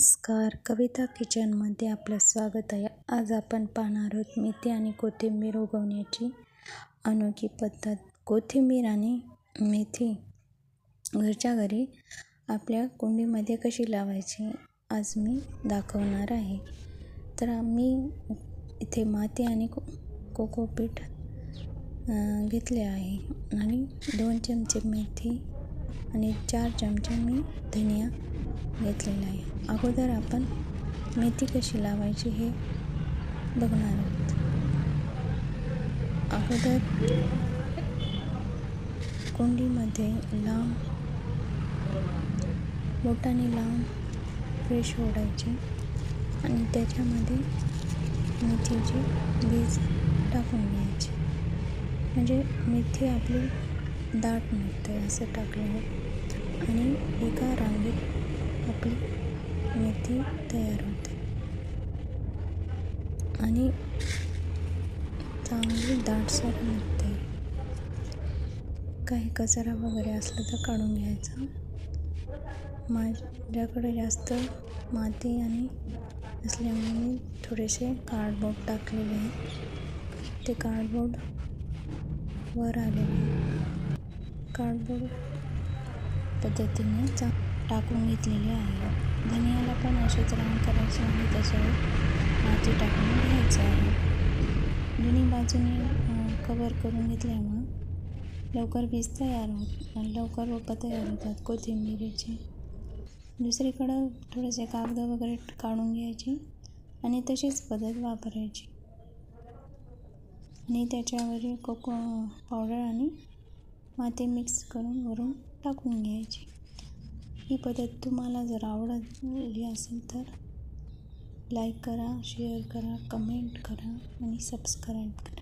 नमस्कार. कविता किचनमध्ये आपलं स्वागत आहे. आज आपण पाहणार आहोत मेथी आणि कोथिंबीर उगवण्याची अनोखी पद्धत. कोथिंबीर आणि मेथी घरच्या घरी आपल्या कुंडीमध्ये कशी लावायची आज मी दाखवणार आहे. तर आम्ही इथे माती आणि को कोकोपीट घेतले आहे आणि दोन चमचे मेथी आणि चार चमचे मी धनिया घेतलेला आहे अगोदर आपण मेथी कशी लावायची हे बघणार आहोत. अगोदर कुंडीमध्ये लांब बोटाने लांब फ्रेश ओढायची आणि त्याच्यामध्ये मेथीची बीज टाकून घ्यायची. म्हणजे मेथी आपली दाट निघते असं टाकल्यावर. आणि एका ती तयार होते. आणि चांगली दाटसर निघते. काही कचरा वगैरे असला तर काढून घ्यायचा. माझ्याकडे जास्त माती आणि असल्यामुळे मी थोडेसे कार्डबोर्ड टाकलेले आहे ते कार्डबोर्ड वर आलेले कार्डबोर्ड पद्धतीने चा टाकून घेतलेले आहे असेच राऊंड करायचे आणि त्याच्यावर माती टाकून घ्यायचं आहे. दोन्ही बाजूने कवर करून घेतल्यामुळं लवकर बीज तयार होत आणि लवकर रोपं तयार होतात कोथिंबिरीची. दुसरीकडं थोडेसे कागद वगैरे काढून घ्यायची आणि तशीच पद्धत वापरायची. आणि त्याच्यावर कोको पावडर आणि माती मिक्स करून वरून टाकून घ्यायची. ही पद्धत तुम्हाला जर आवडली असेल तर लाईक करा शेअर करा कमेंट करा आणि सबस्क्राईब करा.